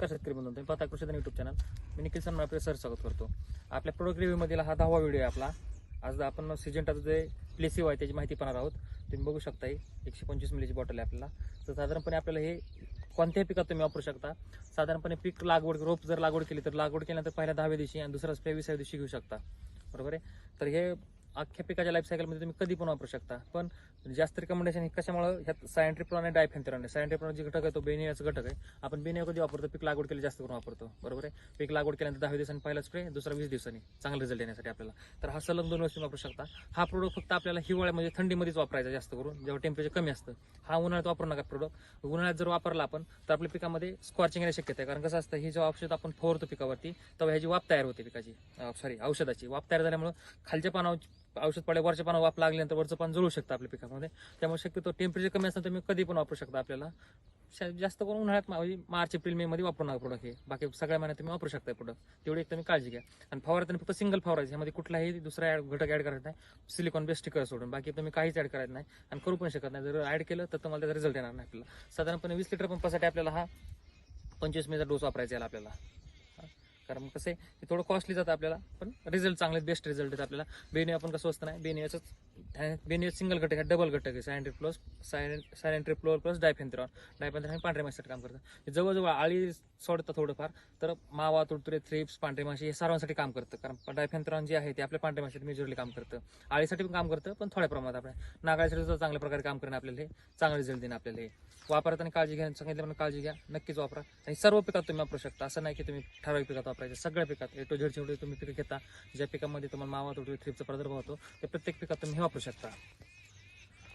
नमस्कार शेतकरी बंधू तुम्ही पाहता कृषी युट्यूब चॅनल मी निखिल सर आपलं सर स्वागत करतो. आपल्या प्रोडक्ट रिव्ह्यू मधील हा दहावा व्हिडिओ आहे आपला. आज आपण सिजंटाचं जे प्लेसिव आहे त्याची माहिती पाहणार आहोत. तुम्ही बघू शकता एकशे पंचवीस मिलीची बॉटल आहे आपल्याला. तर साधारणपणे आपल्याला हे कोणत्याही पिकात तुम्ही वापरू शकता. साधारणपणे पीक लागवड रोप जर लागवड केली तर लागवड केल्यानंतर पहिल्या दहाव्या दिवशी आणि दुसरा स्प्रे विसाव्या दिवशी घेऊ शकता. बरोबर आहे? तर हे अख्ख्या पिकाच्या लाईफ सायकलमध्ये तुम्ही कधी पण वापरू शकता. पण जास्त रिकमेंडेशन हे कशामुळे? ह्यात सायंट्रिप्रॉन आणि डायफेन्थेरॉन आहे सायंट्रिप्रॉन जे घटक आहे तो बेनियाचा घटक आहे. आपण बेनिया कधी वापरतो? पीक लागवड केली जास्त करून वापरतो. बरोबर आहे? पीक लागवड केल्यानंतर दहा दिवसांनी पहिला स्प्रे दुसरा वीस दिवसांनी. चांगला रिझल्ट येण्यासाठी आपल्याला. तर हा सलग दोन वर्ष वापरू शकता. हा प्रोडक्ट फक्त आपल्याला हिवाळ्यामध्ये म्हणजे थंडीमध्येच वापरायचा जास्त करून जेव्हा टेम्परेचर कमी असतं. हा उन्हाळ्यात वापरू नका प्रोडक्ट उन्हाळ्यात जर वापरला आपण तर आपल्या पिकामध्ये स्कॉर्चिंग येण्याची शक्यता आहे. कारण कसं असतं हे जेव्हा औषध आपण फवारतो पिकावरती तेव्हा ह्याची वाप तयार होते पिकाची. सॉरी औषधाची. वाप तयार झाल्यामुळे खालच्या पानावर औषध पडल्या वरच्या पानावर वाप लागल्यानंतर वरचं पान जळू शकतं आपल्या पिकामध्ये. त्यामुळे शक्यतो टेम्परेचर कमी असतं तुम्ही कधी पण वापरू शकता आपल्याला. जास्त करून उन्हाळ्यात म्हणजे मार्च एप्रिल मे मध्ये वापरू नका प्रोडक्ट हे. बाकी सगळ्या महिन्यात तुम्ही वापरू शकता प्रोडक्ट तेवढी एक तुम्ही काळजी घ्या. आणि फवारताना फक्त सिंगल फवारायचं यामध्ये कुठलाही दुसरा घटक ऍड करायचा नाही. सिलिकॉन बेस्ट स्टिकर सोडून. बाकी तुम्ही काहीच ऍड करायचं नाही आणि करू पण शकत नाही. जर ऍड केलं तर तुम्हाला त्याचा रिझल्ट येणार नाही आपल्याला. साधारणपणे वीस लिटर पंपासाठी आपल्याला हा पंचवीस मेचा डोस वापरायचा याला आपल्याला. कारण कसं आहे ते थोडं कॉस्टली जातं आपल्याला पण रिझल्ट चांगले बेस्ट रिझल्ट येतात आपल्याला. बेनी आपण कसं असतं नाही बेनियोच बेनियो सिंगल घटक आहे डबल घटक आहे सायंट्री प्लस सायंट्री फ्लोअर प्लस डायफेंथ्रॉन डायफेंथ्रॉन हे पांढऱ्या माशीसाठी काम करतं. जवळजवळ आळी सोडतं थोडंफार तर मावा तुडतुरे थ्रिप्स पांढरे माशी हे सर्वांसाठी काम करतं. कारण डायफेंथ्रॉन जे आहे ते आपल्या पांढऱ्या माशीसाठी मेजरली काम करतं. आळीसाठी पण काम करतं पण थोड्या प्रमाणात आपल्या. नागाळीसाठी सुद्धा चांगल्या प्रकारे काम करणं आपल्याला हे चांगलं रिझल्ट देणं आपल्याला हे. वापरताना काळजी घ्या म्हणून काळजी घ्या नक्कीच वापरा. आणि सर्व पिकात तुम्ही वापरू शकता असं नाही की तुम्ही ठराविक पिकात वापरायचं. सगळ्या पिकात ए टू झेड जेवढे तुम्ही पिकं घेता ज्या पिकामध्ये तुम्हाला मावा तुटू थ्रीपचा प्रादुर्भाव होतो ते प्रत्येक पिकात तुम्ही वापरू शकता.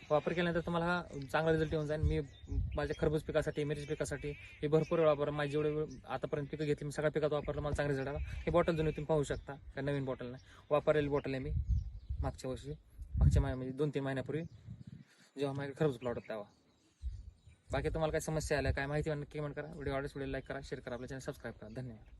वापर केल्यानंतर तुम्हाला हा चांगला रिझल्ट येऊन जाईल. मी माझ्या खरबूज पिकासाठी मिरची पिकासाठी हे भरपूर वेळ वापर माझी जेवढे वेळ आतापर्यंत पिकं घेतली मी सगळ्या पिकात वापरलं. मला चांगला रिझल्ट आला. हे बॉटल जुनी तुम्ही पाहू शकता. काय नवीन बॉटल नाही. वापरलेली बॉटल आहे मी मागच्या वर्षी. मागच्या महिन्या म्हणजे दोन तीन महिन्यापूर्वी. जेव्हा माझ्या खरबूज प्लॉट होता तेव्हा. बाकी तुम्हाला काय समस्या आल्या काय माहिती नक्की कमेंट करा. व्हिडिओ आवडेल व्हिडिओ लाईक करा शेअर करा. आपल्या चॅनल सबस्क्राईब करा. धन्यवाद.